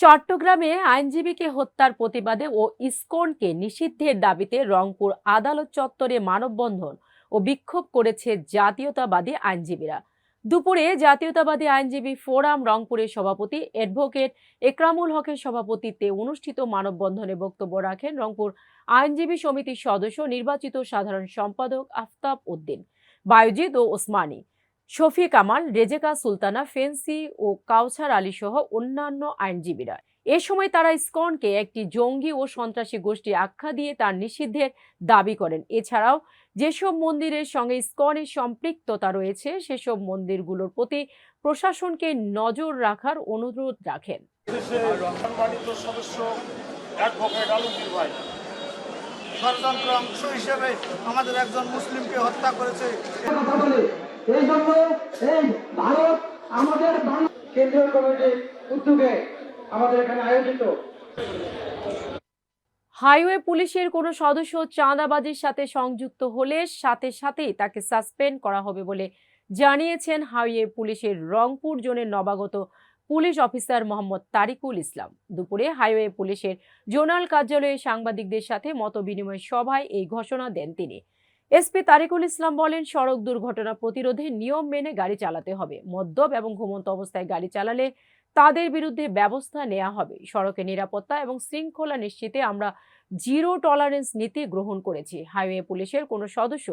চট্টগ্রামে আইনজীবীকে হত্যার প্রতিবাদে ও ইসকনকে নিষিদ্ধের দাবিতে রংপুর আদালত চত্বরে মানববন্ধন ও বিক্ষোভ করেছে জাতীয়তাবাদী আইনজীবীরা। দুপুরে জাতীয়তাবাদী আইনজীবী ফোরাম রংপুরের সভাপতি অ্যাডভোকেট একরামুল হকের সভাপতিত্বে অনুষ্ঠিত মানববন্ধনে বক্তব্য রাখেন রংপুর আইনজীবী সমিতির সদস্য নির্বাচিত সাধারণ সম্পাদক আফতাব উদ্দিন, বায়ুজিৎ ও ওসমানী। শফিক কামাল রেজেকা সুলতানা ফেন্সি ও কাউছার আলী সহ অন্যান্য আইনজীবীরা। এ সময় তারা ইসকনকে একটি জঙ্গি ও সন্ত্রাসী গোষ্ঠী আখ্যা দিয়ে তার নিষিদ্ধের দাবি করেন। এছাড়াও যেসব মন্দিরের সঙ্গে ইসকনের সম্পৃক্ততা রয়েছে সেসব মন্দিরগুলোর প্রতি প্রশাসনকে নজর রাখার অনুরোধ রাখেন। সদস্য অ্যাডভোকেট আলমগীর ভাই। ষড়যন্ত্র অংশ হিসেবে আমাদের একজন মুসলিমকে হত্যা করেছে। কথা বলে এই জন্য এই ভারত আমাদের কেন্দ্রীয় কমিটির উদ্যোগে আমাদের এখানে আয়োজিত। হাইওয়ে পুলিশের কোনো সদস্য চাঁদাবাজির সাথে সংযুক্ত হলে সাথে সাথেই তাকে সাসপেন্ড করা হবে বলে জানিয়েছেন হাইওয়ে পুলিশের রংপুর জোনের নবাগত পুলিশ অফিসার মোহাম্মদ তারিকুল ইসলাম। দুপুরে হাইওয়ে পুলিশের জোনাল কার্যালয়ে সাংবাদিকদের সাথে মত বিনিময় সভায় এই ঘোষণা দেন তিনি। এসপি তারিকুল ইসলাম বলেন, সড়ক দুর্ঘটনা প্রতিরোধে নিয়ম মেনে গাড়ি চালাতে হবে। মদ্যপ এবং ঘুমন্ত অবস্থায় গাড়ি চালালে তাদের বিরুদ্ধে ব্যবস্থা নেওয়া হবে। সড়কে নিরাপত্তা এবং শৃঙ্খলা নিশ্চিতে আমরা জিরো টলারেন্স নীতি গ্রহণ করেছি। হাইওয়ে পুলিশের কোনো সদস্য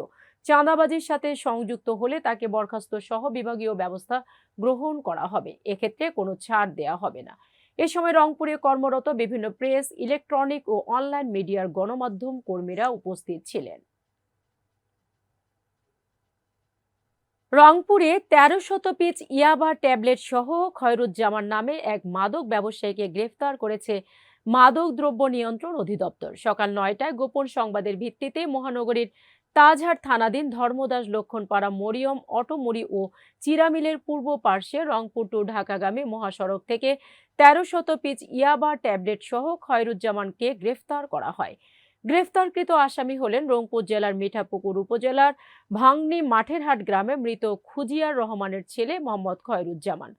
চাঁদাবাজির সাথে সংযুক্ত হলে তাকে বরখাস্ত সহ বিভাগীয় ব্যবস্থা গ্রহণ করা হবে। এক্ষেত্রে কোনো ছাড় দেওয়া হবে না। এ সময় রংপুরে কর্মরত বিভিন্ন প্রেস, ইলেকট্রনিক ও অনলাইন মিডিয়ার গণমাধ্যম কর্মীরা উপস্থিত ছিলেন। রংপুরে তেরো শত পিচ ইয়াবা ট্যাবলেট সহ খয়রুজ্জামান নামে এক মাদক ব্যবসায়ীকে গ্রেফতার করেছে মাদক দ্রব্য নিয়ন্ত্রণ অধিদপ্তর। সকাল নয়টায় গোপন সংবাদের ভিত্তিতে মহানগরীর তাজহাট থানাধীন ধর্মদাস লক্ষণপাড়া মরিয়ম অটোমুড়ি ও চিরামিলের পূর্ব পার্শ্বে রংপুর টু ঢাকাগামী মহাসড়ক থেকে তেরো শত পিচ ইয়াবা ট্যাবলেট সহ খয়রুজ্জামানকে গ্রেফতার করা হয়। গ্রেফতারকৃত আসামি হলেন রংপুর জেলার মিঠাপুকুর উপজেলার ভাংনি মাঠেরহাট গ্রামে মৃত খুজিয়ার রহমানের ছেলে মোহাম্মদ খয়রুজ্জামান।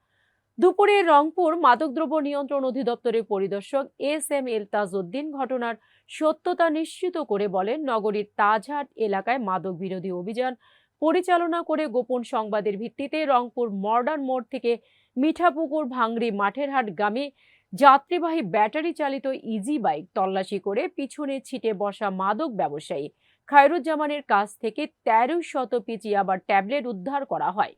দুপুরে রংপুর মাদকদ্রব্য নিয়ন্ত্রণ অধিদপ্তরের পরিদর্শক এস এম এলতাজ উদ্দিন ঘটনার সত্যতা নিশ্চিত করে বলেন, নগরীর তাজহাট এলাকায় মাদক বিরোধী অভিযান পরিচালনা করে গোপন সংবাদের ভিত্তিতে রংপুর মডার্ন মোড় থেকে মিঠাপুকুর ভাংড়ি মাঠেরহাট গ্রামে যাত্রীবাহী ব্যাটারি চালিত ইজি বাইক তল্লাশি করে পিছনে ছিটে বসা মাদক ব্যবসায়ী খায়রুজ্জামানের কাছ থেকে তেরো শত পিচি আবার ট্যাবলেট উদ্ধার করা হয়।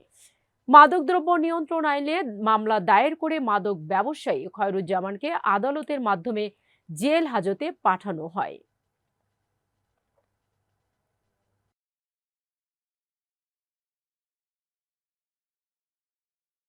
মাদকদ্রব্য নিয়ন্ত্রণ আইনে মামলা দায়ের করে মাদক ব্যবসায়ী খয়রুজ্জামানকে আদালতের মাধ্যমে জেল হাজতে পাঠানো হয়।